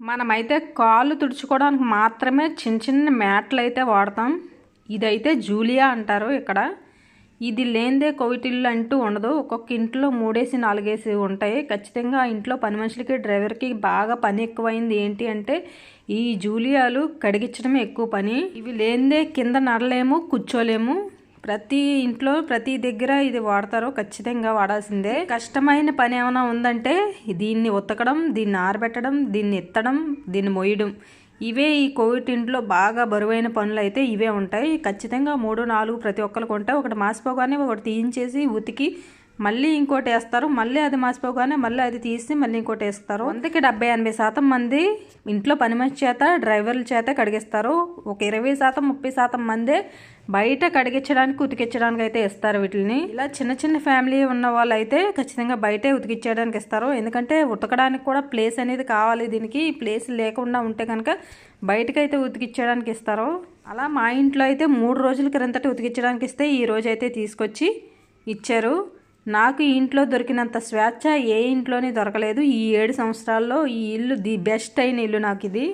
మనమైతే కాళ్ళు తుడుచుకోవడానికి మాత్రమే చిన్న చిన్న మ్యాట్లు అయితే వాడతాం. ఇదైతే జూలియా అంటారు ఇక్కడ. ఇది లేనిదే కోవిటిల్లు అంటూ ఉండదు. ఒక్కొక్క ఇంట్లో మూడేసి నాలుగేసి ఉంటాయి. ఖచ్చితంగా ఇంట్లో పని మనుషులకి డ్రైవర్కి బాగా పని ఎక్కువైంది ఏంటి అంటే ఈ జూలియాలు కడిగించడమే ఎక్కువ పని. ఇవి లేనిదే కింద నడలేము కూర్చోలేము. ప్రతి ఇంట్లో ప్రతి దగ్గర ఇది వాడతారు ఖచ్చితంగా వాడాల్సిందే. కష్టమైన పని ఏమైనా ఉందంటే దీన్ని ఉతకడం దీన్ని ఆరబెట్టడం దీన్ని ఎత్తడం దీన్ని మొయ్యడం. ఇవే ఈ కోవిడ్ ఇంట్లో బాగా బరువైన పనులు అయితే ఇవే ఉంటాయి. ఖచ్చితంగా మూడు నాలుగు ప్రతి ఒక్కరికి ఉంటాయి ఒకటి మాసిపోగానే ఒకటి తీయించేసి ఉతికి మళ్ళీ ఇంకోటి వేస్తారు. మళ్ళీ అది మాసిపోగానే మళ్ళీ అది తీసి మళ్ళీ ఇంకోటి వేస్తారు. అందుకే డెబ్బై ఎనభై శాతం మంది ఇంట్లో పని మనిషి చేత డ్రైవర్ల చేత కడిగిస్తారు. ఒక ఇరవై శాతం ముప్పై శాతం మందే బయట కడిగించడానికి ఉతికించడానికి అయితే ఇస్తారు వీటిని ఇలా చిన్న చిన్న ఫ్యామిలీ ఉన్న వాళ్ళు అయితే ఖచ్చితంగా బయటే ఉతికించడానికి ఇస్తారు. ఎందుకంటే ఉతకడానికి కూడా ప్లేస్ అనేది కావాలి దీనికి. ప్లేస్ లేకుండా ఉంటే కనుక బయటకైతే ఉతికించడానికి ఇస్తారు. అలా మా ఇంట్లో అయితే మూడు రోజుల క్రిందట ఉతికించడానికి ఇస్తే ఈ రోజు అయితే తీసుకొచ్చి ఇచ్చారు. నాకు ఈ ఇంట్లో దొరికినంత స్వేచ్ఛ ఏ ఇంట్లోనే దొరకలేదు. ఈ ఏడు సంవత్సరాల్లో ఈ ఇల్లు ది బెస్ట్ అయిన ఇల్లు నాకు ఇది